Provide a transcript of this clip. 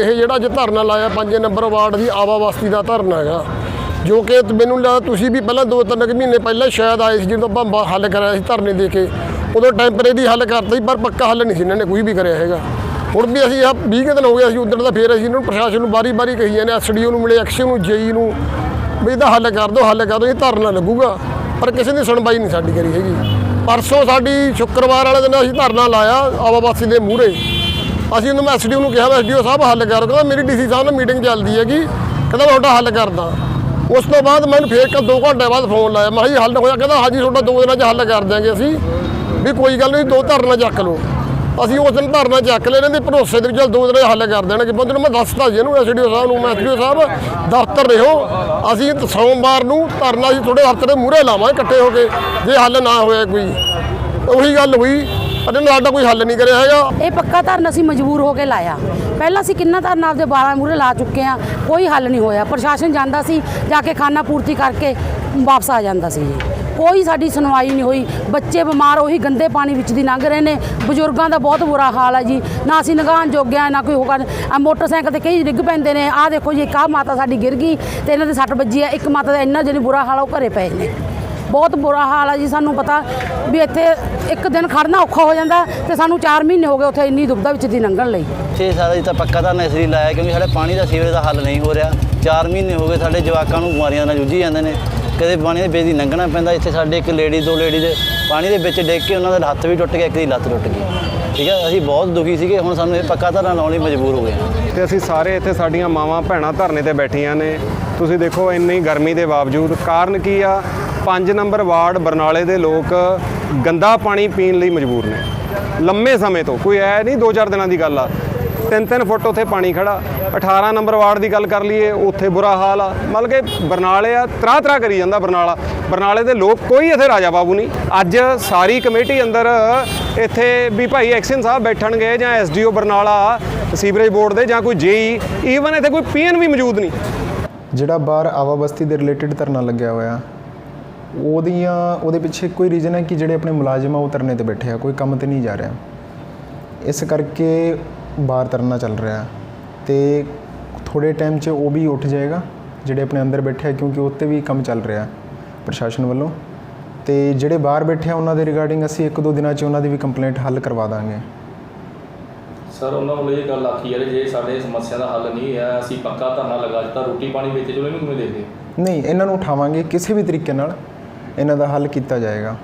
ਇਹ ਜਿਹੜਾ ਅੱਜ ਧਰਨਾ ਲਾਇਆ, ਪੰਜ ਨੰਬਰ ਵਾਰਡ ਦੀ ਆਵਾ ਬਸਤੀ ਦਾ ਧਰਨਾ ਹੈਗਾ। ਜੋ ਕਿ ਮੈਨੂੰ ਲੱਗਦਾ ਤੁਸੀਂ ਵੀ ਪਹਿਲਾਂ ਦੋ ਤਿੰਨ ਕੁ ਮਹੀਨੇ ਪਹਿਲਾਂ ਸ਼ਾਇਦ ਆਏ ਸੀ, ਜਦੋਂ ਆਪਾਂ ਬ- ਹੱਲ ਕਰਾਇਆ ਸੀ ਧਰਨੇ ਦੇ ਕੇ। ਉਦੋਂ ਟੈਂਪਰੇਰੀ ਹੱਲ ਕਰਤਾ ਸੀ, ਪਰ ਪੱਕਾ ਹੱਲ ਨਹੀਂ ਸੀ ਇਹਨਾਂ ਨੇ ਕੋਈ ਵੀ ਕਰਿਆ ਹੈਗਾ। ਹੁਣ ਵੀ ਅਸੀਂ ਆ 20 ਕੁ ਦਿਨ ਹੋ ਗਿਆ ਸੀ ਉਦੋਂ ਦਾ ਫੇਰ ਅਸੀਂ ਇਹਨਾਂ ਨੂੰ ਪ੍ਰਸ਼ਾਸਨ ਨੂੰ ਬਾਰੀ-ਬਾਰੀ ਕਹੀ ਜਾਂਦੇ ਐਸਡੀਓ ਨੂੰ ਮਿਲੇ ਐਕਸ਼ਨ ਨੂੰ ਜੇਈ ਨੂੰ, ਵੀ ਇਹਦਾ ਹੱਲ ਕਰ ਦਿਓ ਹੱਲ ਕਰ ਦਿਓ ਇਹ ਧਰਨਾ ਲੱਗੂਗਾ। ਪਰ ਕਿਸੇ ਦੀ ਸੁਣਵਾਈ ਨਹੀਂ ਸਾਡੀ ਕਰੀ ਹੈਗੀ। ਪਰਸੋਂ ਸਾਡੀ ਸ਼ੁੱਕਰਵਾਰ ਵਾਲੇ ਦਿਨ ਅਸੀਂ ਧਰਨਾ ਲਾਇਆ ਆਵਾ ਬਸਤੀ ਦੇ ਮੂਹਰੇ। ਅਸੀਂ ਉਹਨੂੰ ਮੈਂ ਐਸਡੀਓ ਨੂੰ ਕਿਹਾ ਐਸਡੀਓ ਸਾਹਿਬ ਹੱਲ ਕਰ, ਕਹਿੰਦਾ ਮੇਰੀ ਡੀਸੀ ਸਾਹਿਬ ਨਾਲ ਮੀਟਿੰਗ ਚੱਲਦੀ ਹੈਗੀ। ਕਹਿੰਦਾ ਮੈਂ ਤੁਹਾਡਾ ਹੱਲ ਕਰਦਾ। ਉਸ ਤੋਂ ਬਾਅਦ ਮੈਨੂੰ ਫੇਰ ਕ 2 ਘੰਟੇ ਬਾਅਦ ਫੋਨ ਲਾਇਆ। ਮੈਂ ਕਿਹਾ ਜੀ, ਹੱਲ ਹੋਇਆ। ਕਹਿੰਦਾ, ਹਾਂਜੀ, ਤੁਹਾਡਾ ਦੋ ਦਿਨਾਂ 'ਚ ਹੱਲ ਕਰ ਦਿਆਂਗੇ ਅਸੀਂ। ਵੀ ਕੋਈ ਗੱਲ ਨਹੀਂ, ਦੋ ਧਰਨਾ ਚੱਕ ਲਓ। ਅਸੀਂ ਉਸ ਦਿਨ ਧਰਨਾ ਚੱਕ ਲਿਆ ਇਹਨਾਂ ਦੇ ਭਰੋਸੇ ਦੇ ਵਿੱਚ ਦੋ ਦਿਨਾਂ 'ਚ ਹੱਲ ਕਰ ਦੇਣਗੇ। ਬੰਦੇ ਨੂੰ ਮੈਂ ਦੱਸਦਾ ਜੀ ਇਹਨੂੰ ਐਸਡੀਓ ਸਾਹਿਬ ਨੂੰ, ਮੈਂ ਐਸਡੀਓ ਸਾਹਿਬ ਦਫ਼ਤਰ ਰਹੋ ਅਸੀਂ ਸੋਮਵਾਰ ਨੂੰ ਧਰਨਾ ਅਸੀਂ ਥੋੜੇ ਹਫ਼ਤੇ ਦੇ ਮੂਹਰੇ ਲਾਵਾਂਗੇ ਇਕੱਠੇ ਹੋ ਕੇ, ਜੇ ਹੱਲ ਨਾ ਹੋਇਆ ਕੋਈ। ਉਹੀ ਗੱਲ ਹੋਈ। ਪਰ ਇਹਨਾਂ ਸਾਡਾ ਕੋਈ ਹੱਲ ਨਹੀਂ ਕਰਿਆ ਹੈਗਾ। ਇਹ ਪੱਕਾ ਧਰਨ ਅਸੀਂ ਮਜਬੂਰ ਹੋ ਕੇ ਲਾਇਆ। ਪਹਿਲਾਂ ਅਸੀਂ ਕਿੰਨਾ ਧਰਨ ਆਪਦੇ 12 ਮੂਰੇ ਲਾ ਚੁੱਕੇ ਆ ਕੋਈ ਹੱਲ ਨਹੀਂ ਹੋਇਆ। ਪ੍ਰਸ਼ਾਸਨ ਜਾਂਦਾ ਸੀ ਜਾ ਕੇ ਖਾਨਾ ਪੂਰਤੀ ਕਰਕੇ ਵਾਪਸ ਆ ਜਾਂਦਾ ਸੀ ਜੀ। ਕੋਈ ਸਾਡੀ ਸੁਣਵਾਈ ਨਹੀਂ ਹੋਈ। ਬੱਚੇ ਬਿਮਾਰ ਉਹੀ ਗੰਦੇ ਪਾਣੀ ਵਿੱਚ ਦੀ ਲੰਘ ਰਹੇ ਨੇ। ਬਜ਼ੁਰਗਾਂ ਦਾ ਬਹੁਤ ਬੁਰਾ ਹਾਲ ਹੈ ਜੀ। ਨਾ ਅਸੀਂ ਨਗਾਨ ਜੋਗਿਆ ਨਾ ਕੋਈ ਹੋਗਾ। ਆ ਮੋਟਰਸਾਈਕਲ ਤੇ ਕਈ ਡਿੱਗ ਪੈਂਦੇ ਨੇ। ਆਹ ਦੇਖੋ ਜੀ ਇੱਕ ਆਹ ਮਾਤਾ ਸਾਡੀ ਗਿਰ ਗਈ ਤੇ ਇਹਨਾਂ ਦੇ ਸੱਟ ਵੱਜੀ ਆ। ਇੱਕ ਮਾਤਾ ਦਾ ਇੰਨਾ ਜਿਹੀ ਬੁਰਾ ਹਾਲ ਆ, ਉਹ ਘਰੇ ਪਏ ਨੇ। ਬਹੁਤ ਬੁਰਾ ਹਾਲ ਆ ਜੀ, ਸਾਨੂੰ ਪਤਾ ਵੀ ਇੱਥੇ ਇੱਕ ਦਿਨ ਖੜਨਾ ਔਖਾ ਹੋ ਜਾਂਦਾ ਤੇ ਸਾਨੂੰ 4 ਮਹੀਨੇ ਹੋ ਗਏ ਉੱਥੇ ਇੰਨੀ ਦੁਬਦਾ ਵਿੱਚ ਦੀ ਲੰਘਣ ਲਈ। ਛੇ ਸਾਲ ਦੀ ਤਾਂ ਪੱਕਾ ਤਾਂ ਨਸਰੀ ਲਾਇਆ ਕਿਉਂਕਿ ਸਾਡੇ ਪਾਣੀ ਦਾ ਸੀਵਰੇਜ ਦਾ ਹੱਲ ਨਹੀਂ ਹੋ ਰਿਹਾ। 4 ਮਹੀਨੇ ਹੋ ਗਏ ਸਾਡੇ ਜਵਾਕਾਂ ਨੂੰ ਬਿਮਾਰੀਆਂ ਨਾਲ ਜੂਝੀ ਜਾਂਦੇ ਨੇ। ਕਦੇ ਪਾਣੀ ਦੇ ਵਿੱਚ ਦੀ ਲੰਘਣਾ ਪੈਂਦਾ, ਇੱਥੇ ਸਾਡੇ ਇੱਕ ਲੇਡੀ, ਦੋ ਲੇਡੀ ਦੇ ਪਾਣੀ ਦੇ ਵਿੱਚ ਡਿੱਗ ਕੇ ਉਹਨਾਂ ਦਾ ਹੱਥ ਵੀ ਟੁੱਟ ਗਿਆ, ਇੱਕ ਦੀ ਲੱਤ ਟੁੱਟ ਗਈ। ਠੀਕ ਹੈ ਅਸੀਂ ਬਹੁਤ ਦੁਖੀ ਸੀਗੇ, ਹੁਣ ਸਾਨੂੰ ਇਹ ਪੱਕਾ ਧਰਨਾ ਲਾਉਣ ਲਈ ਮਜਬੂਰ ਹੋ ਗਏ ਹਾਂ। ਤੇ ਅਸੀਂ ਸਾਰੇ ਇੱਥੇ ਸਾਡੀਆਂ ਮਾਵਾਂ ਭੈਣਾਂ ਧਰਨੇ ਤੇ ਬੈਠੀਆਂ ਨੇ। ਤੁਸੀਂ ਦੇਖੋ, ਇੰਨੀ ਗਰਮੀ ਦੇ ਬਾਵਜੂਦ, ਕਾਰਨ ਕੀ ਆ? 5 ਨੰਬਰ ਵਾਰਡ ਬਰਨਾਲੇ ਦੇ ਲੋਕ ਗੰਦਾ ਪਾਣੀ ਪੀਣ ਲਈ ਮਜਬੂਰ ਨੇ। ਲੰਮੇ ਸਮੇਂ ਤੋਂ, ਕੋਈ ਐ ਨਹੀਂ 2-4 ਦਿਨਾਂ ਦੀ ਗੱਲ ਆ। ਤਿੰਨ ਤਿੰਨ ਫੁੱਟ ਉੱਥੇ ਪਾਣੀ ਖੜਾ। 18 ਨੰਬਰ ਵਾਰਡ ਦੀ ਗੱਲ ਕਰ ਲਈਏ, ਉੱਥੇ ਬੁਰਾ ਹਾਲ ਆ। ਮਤਲਬ ਕਿ ਬਰਨਾਲੇ ਆ ਤਰਾ ਤਰਾ ਕਰੀ ਜਾਂਦਾ ਬਰਨਾਲਾ। ਬਰਨਾਲੇ ਦੇ ਲੋਕ ਕੋਈ ਇੱਥੇ ਰਾਜਾ ਬਾਬੂ ਨਹੀਂ। ਅੱਜ ਸਾਰੀ ਕਮੇਟੀ ਅੰਦਰ ਇੱਥੇ ਵੀ ਭਾਈ ਐਕਸ਼ਨ ਸਾਹਿਬ ਬੈਠਣਗੇ ਜਾਂ ਐਸਡੀਓ ਬਰਨਾਲਾ, ਸੀਵਰੇਜ ਬੋਰਡ ਦੇ ਜਾਂ ਕੋਈ ਜੇਈ ਈਵਨ ਇੱਥੇ ਕੋਈ ਪੀਐਨ ਵੀ ਮੌਜੂਦ ਨਹੀਂ। ਜਿਹੜਾ ਬਾਹਰ ਆਵਾ ਬਸਤੀ ਦੇ ਰਿਲੇਟਡ ਧਰਨਾ ਲੱਗਿਆ ਹੋਇਆ, ਉਹਦੀਆਂ, ਉਹਦੇ ਪਿੱਛੇ ਕੋਈ ਰੀਜ਼ਨ ਹੈ ਕਿ ਜਿਹੜੇ ਆਪਣੇ ਮੁਲਾਜ਼ਮ ਆ ਉਹ ਧਰਨੇ ਤੇ ਬੈਠੇ ਆ, ਕੋਈ ਕੰਮ ਤੇ ਨਹੀਂ ਜਾ ਰਿਹਾ। ਇਸ ਕਰਕੇ ਬਾਹਰ ਧਰਨਾ ਚੱਲ ਰਿਹਾ ਤੇ ਥੋੜੇ ਟਾਈਮ 'ਚ ਉਹ ਵੀ ਉੱਠ ਜਾਏਗਾ ਜਿਹੜੇ ਆਪਣੇ ਅੰਦਰ ਬੈਠੇ ਆ ਕਿਉਂਕਿ ਉੱਤੇ ਵੀ ਕੰਮ ਚੱਲ ਰਿਹਾ ਪ੍ਰਸ਼ਾਸਨ ਵੱਲੋਂ। ਤੇ ਜਿਹੜੇ ਬਾਹਰ ਬੈਠੇ ਆ ਉਹਨਾਂ ਦੇ ਰਿਗਾਰਡਿੰਗ ਅਸੀਂ ਇੱਕ ਦੋ ਦਿਨਾਂ 'ਚ ਉਹਨਾਂ ਦੀ ਵੀ ਕੰਪਲੇਂਟ ਹੱਲ ਕਰਵਾ ਦਾਂਗੇ। ਸਰ ਉਹਨਾਂ ਵੱਲੋਂ ਇਹ ਗੱਲ ਆਖੀ ਯਾਰ ਜੇ ਸਾਡੇ ਸਮੱਸਿਆ ਦਾ ਹੱਲ ਨਹੀਂ ਹੈ ਅਸੀਂ ਪੱਕਾ ਧਰਨਾ ਲਗਾ ਦਿੱਤਾ ਰੋਟੀ ਪਾਣੀ ਵਿੱਚ ਚਲੋ ਇਹਨੂੰ ਕਿਵੇਂ ਦੇਖਦੇ? ਨਹੀਂ ਇਹਨਾਂ ਨੂੰ ਉਠਾਵਾਂਗੇ ਕਿਸੇ ਵੀ ਤਰੀਕੇ ਨਾਲ ਇਹਨਾਂ ਦਾ ਹੱਲ ਕੀਤਾ ਜਾਏਗਾ।